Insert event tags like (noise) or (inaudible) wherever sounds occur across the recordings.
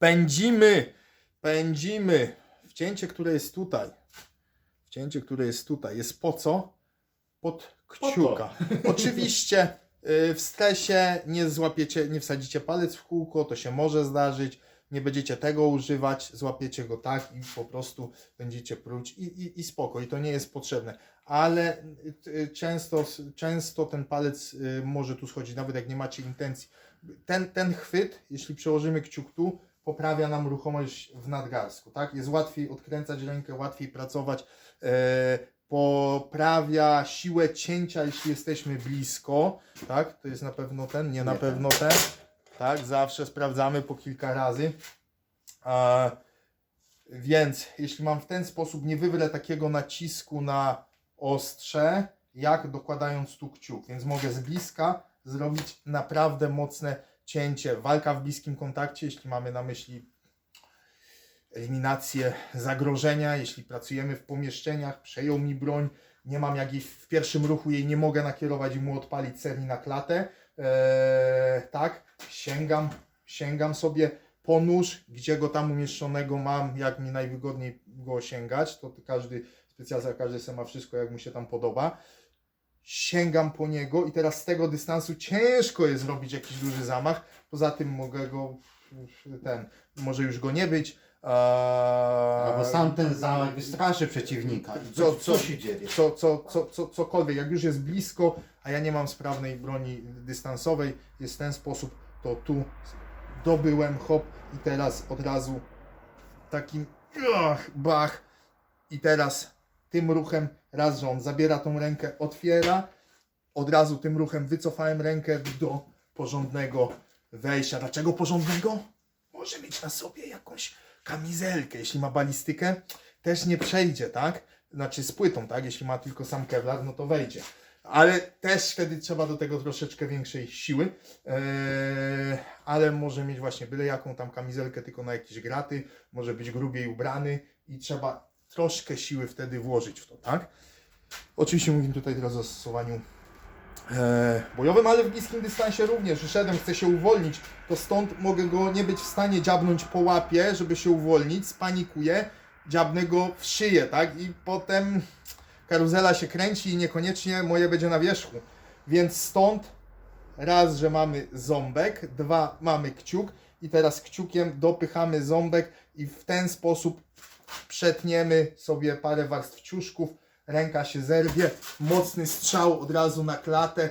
Pędzimy, pędzimy. Wcięcie, które jest tutaj, wcięcie, które jest tutaj, jest po co? Pod kciuka. (laughs) Oczywiście y, w stresie nie złapiecie, nie wsadzicie palec w kółko, to się może zdarzyć. Nie będziecie tego używać, złapiecie go tak i po prostu będziecie pruć i, i, i spoko, i to nie jest potrzebne. Ale y, y, często, często ten palec y, może tu schodzić, nawet jak nie macie intencji. Ten, ten chwyt, jeśli przełożymy kciuk tu, poprawia nam ruchomość w nadgarstku, tak? Jest łatwiej odkręcać rękę, łatwiej pracować, e, poprawia siłę cięcia, jeśli jesteśmy blisko, tak? To jest na pewno ten, nie na Nie pewno ten, tak? Zawsze sprawdzamy po kilka razy. E, więc jeśli mam w ten sposób, nie wywrę takiego nacisku na ostrze, jak dokładając tu kciuk, więc mogę z bliska zrobić naprawdę mocne cięcie. Walka w bliskim kontakcie, jeśli mamy na myśli eliminację zagrożenia, jeśli pracujemy w pomieszczeniach, przejął mi broń, nie mam jak jej w pierwszym ruchu jej nie mogę nakierować i mu odpalić serii na klatę. Eee, tak, sięgam, sięgam sobie po nóż, gdzie go tam umieszczonego mam, jak mi najwygodniej go sięgać, to każdy specjalista, każdy sobie ma wszystko jak mu się tam podoba. Sięgam po niego i teraz z tego dystansu ciężko jest zrobić jakiś duży zamach. Poza tym mogę go, ten, może już go nie być. Eee, Albo sam ten zamek wystraszy przeciwnika. I Co- co, co- co się dzieje? co, co, co, co, cokolwiek, jak już jest blisko, a ja nie mam sprawnej broni dystansowej, jest w ten sposób, to tu dobyłem, hop, i teraz od razu takim ach, bach, i teraz tym ruchem, raz, że on zabiera tą rękę, otwiera, od razu tym ruchem wycofałem rękę do porządnego wejścia. Dlaczego porządnego? Może mieć na sobie jakąś kamizelkę, jeśli ma balistykę, też nie przejdzie, tak? Znaczy z płytą, tak? Jeśli ma tylko sam Kevlar, no to wejdzie. Ale też wtedy trzeba do tego troszeczkę większej siły. Eee, ale może mieć właśnie byle jaką tam kamizelkę, tylko na jakieś graty, może być grubiej ubrany i trzeba troszkę siły wtedy włożyć w to, tak? Oczywiście mówimy tutaj teraz o zastosowaniu e, bojowym, ale w bliskim dystansie również. Szedłem, chcę się uwolnić, to stąd mogę go nie być w stanie dziabnąć po łapie, żeby się uwolnić, spanikuję, dziabnę go w szyję, tak? I potem karuzela się kręci i niekoniecznie moje będzie na wierzchu. Więc stąd raz, że mamy ząbek, dwa, mamy kciuk i teraz kciukiem dopychamy ząbek i w ten sposób przetniemy sobie parę warstw ciuszków, ręka się zerwie, mocny strzał od razu na klatę,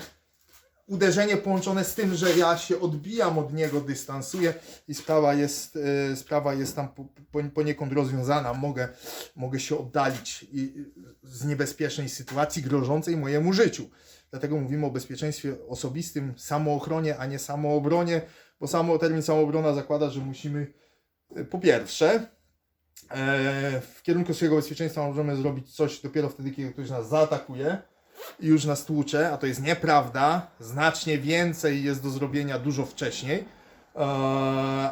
uderzenie połączone z tym, że ja się odbijam od niego, dystansuję i sprawa jest, e, sprawa jest tam po, po, poniekąd rozwiązana. Mogę, mogę się oddalić i, z niebezpiecznej sytuacji grożącej mojemu życiu. Dlatego mówimy o bezpieczeństwie osobistym, samoochronie, a nie samoobronie, bo samo, termin samoobrona zakłada, że musimy e, po pierwsze e, w kierunku swojego bezpieczeństwa możemy zrobić coś dopiero wtedy, kiedy ktoś nas zaatakuje i już nas tłucze, a to jest nieprawda. Znacznie więcej jest do zrobienia dużo wcześniej. Eee,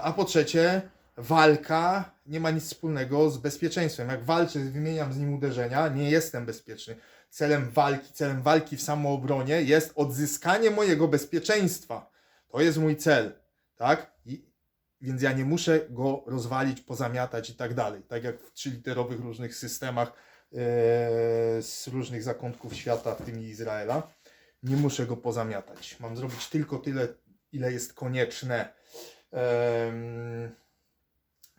A po trzecie, walka nie ma nic wspólnego z bezpieczeństwem. Jak walczę, wymieniam z nim uderzenia, nie jestem bezpieczny. Celem walki, celem walki w samoobronie jest odzyskanie mojego bezpieczeństwa. To jest mój cel, tak? I, więc ja nie muszę go rozwalić, pozamiatać i tak dalej. Tak jak w trzyliterowych różnych systemach e, z różnych zakątków świata, w tym Izraela. Nie muszę go pozamiatać. Mam zrobić tylko tyle, ile jest konieczne.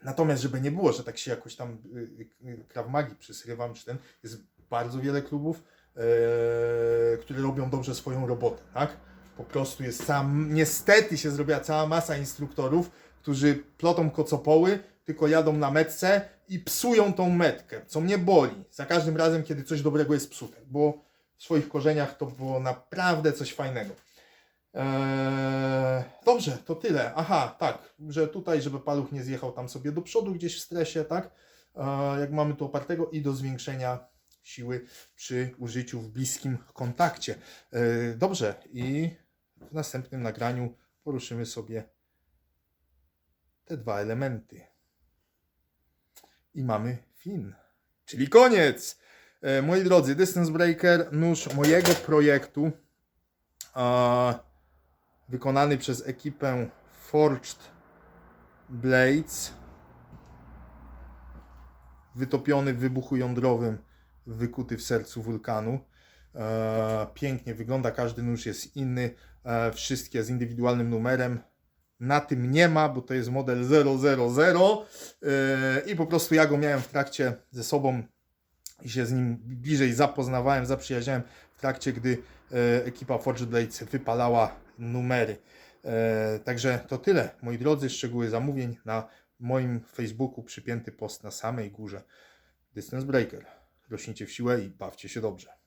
Natomiast, żeby nie było, że tak się jakoś tam y, y, Krav Magi przysrywam, czy ten, jest bardzo wiele klubów, e, które robią dobrze swoją robotę, tak? Po prostu jest cała, niestety się zrobiła cała masa instruktorów, którzy plotą kocopoły, tylko jadą na metce i psują tą metkę, co mnie boli. Za każdym razem, kiedy coś dobrego jest psute, bo w swoich korzeniach to było naprawdę coś fajnego. Eee, dobrze, to tyle. Aha, tak, że tutaj, żeby paluch nie zjechał tam sobie do przodu gdzieś w stresie, tak? Eee, jak mamy tu opartego i do zwiększenia siły przy użyciu w bliskim kontakcie. Eee, dobrze, i w następnym nagraniu poruszymy sobie te dwa elementy. I mamy fin. Czyli koniec! E, moi drodzy, Distance Breaker, nóż mojego projektu, wykonany przez ekipę Forged Blades. Wytopiony w wybuchu jądrowym, wykuty w sercu wulkanu. E, pięknie wygląda, każdy nóż jest inny, wszystkie z indywidualnym numerem. Na tym nie ma, bo to jest model 000 e, i po prostu ja go miałem w trakcie ze sobą i się z nim bliżej zapoznawałem, zaprzyjaźniałem w trakcie, gdy e, ekipa Forge Blades wypalała numery. E, także to tyle, moi drodzy, szczegóły zamówień na moim Facebooku, przypięty post na samej górze. Distance Breaker. Rośnijcie w siłę i bawcie się dobrze.